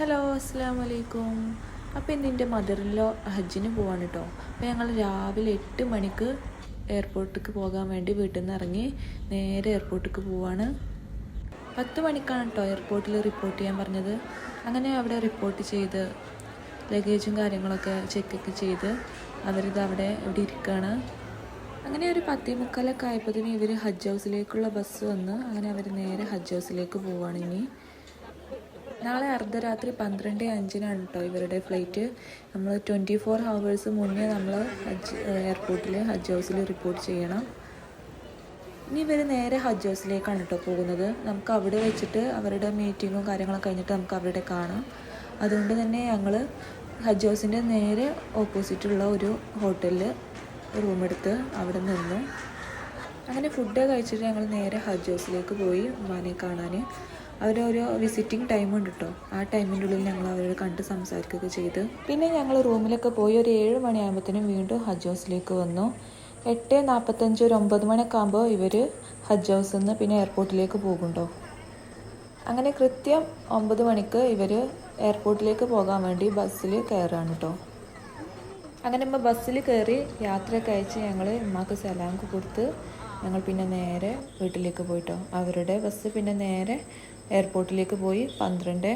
Hello അസ്സാം വലൈക്കും അപ്പോൾ ഇന്ന് എന്റെ മദറിലോ ഹജ്ജിന് പോവാണ് കേട്ടോ അപ്പോൾ ഞങ്ങൾ രാവിലെ എട്ട് മണിക്ക് എയർപോർട്ടിലേക്ക് പോകാൻ വേണ്ടി വീട്ടിൽ നിന്ന് ഇറങ്ങി നേരെ എയർപോർട്ടിലേക്ക് പോവാണ്. പത്ത് മണിക്കാണ് കേട്ടോ എയർപോർട്ടിൽ റിപ്പോർട്ട് ചെയ്യാൻ പറഞ്ഞത്. അങ്ങനെ അവിടെ റിപ്പോർട്ട് ചെയ്ത് ലഗേജും കാര്യങ്ങളൊക്കെ ചെക്കൊക്കെ ചെയ്ത് അവരിത് അവിടെ ഇവിടെ ഇരിക്കുകയാണ് അങ്ങനെ ഒരു പത്തേ മുക്കാലൊക്കെ ആയപ്പോഴത്തേനും ഇവർ ഹജ്ജ് ഹൗസിലേക്കുള്ള ബസ് വന്ന് അങ്ങനെ അവർ നേരെ ഹജ്ജ് ഹൗസിലേക്ക് പോവുകയാണ് ഇനി. നാളെ അർദ്ധരാത്രി പന്ത്രണ്ട് അഞ്ചിനാണ് കേട്ടോ ഇവരുടെ ഫ്ലൈറ്റ് നമ്മൾ ട്വന്റി ഫോർ ഹവേഴ്സ് മുന്നേ നമ്മൾ ഹജ്ജ് എയർപോർട്ടിൽ ഹജ്ജ് ഹൗസിൽ റിപ്പോർട്ട് ചെയ്യണം. ഇനി ഇവർ നേരെ ഹജ്ജ് ഹൗസിലേക്കാണ് കേട്ടോ പോകുന്നത്. നമുക്ക് അവിടെ വെച്ചിട്ട് അവരുടെ മീറ്റിങ്ങും കാര്യങ്ങളൊക്കെ കഴിഞ്ഞിട്ട് നമുക്ക് അവിടെ കാണാം. അതുകൊണ്ട് തന്നെ ഞങ്ങൾ ഹജ്ജ് ഹൗസിന്റെ നേരെ ഓപ്പോസിറ്റുള്ള ഒരു ഹോട്ടലിൽ റൂമെടുത്ത് അവിടെ നിന്നു. അങ്ങനെ ഫുഡ് കഴിച്ചിട്ട് ഞങ്ങൾ നേരെ ഹജ്ജ് ഹൗസിലേക്ക് പോയി ഉമ്മാനെ കാണാൻ അവരൊരു വിസിറ്റിംഗ് ടൈം ഉണ്ട് കേട്ടോ ആ ടൈമിന്റെ ഉള്ളിൽ ഞങ്ങൾ അവരോട് കണ്ട് സംസാരിക്കുകയൊക്കെ ചെയ്ത്. പിന്നെ ഞങ്ങൾ റൂമിലൊക്കെ പോയി ഒരു ഏഴ് മണിയാകുമ്പോഴത്തേനും വീണ്ടും ഹജ് ഹൗസിലേക്ക് വന്നു. എട്ട് നാൽപ്പത്തഞ്ച് ഒരു ഒമ്പത് മണിയൊക്കെ ആകുമ്പോൾ ഇവർ ഹജ്ജ് ഹൗസിൽ നിന്ന് പിന്നെ എയർപോർട്ടിലേക്ക് പോകുന്നുണ്ടോ അങ്ങനെ കൃത്യം ഒമ്പത് മണിക്ക് ഇവർ എയർപോർട്ടിലേക്ക് പോകാൻ വേണ്ടി ബസ്സിൽ കയറുകയാണ് കേട്ടോ അങ്ങനെ നമ്മൾ ബസ്സിൽ കയറി യാത്രയൊക്കെ അയച്ച് ഞങ്ങൾ ഉമ്മാക്ക് സലാമൊക്കെ കൊടുത്ത് ഞങ്ങൾ പിന്നെ നേരെ വീട്ടിലേക്ക് പോയിട്ടോ. അവരുടെ ബസ് പിന്നെ നേരെ എയർപോർട്ടിലേക്ക് പോയി. പന്ത്രണ്ട്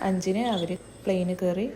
അഞ്ചിന് അവർ പ്ലെയിന് കയറി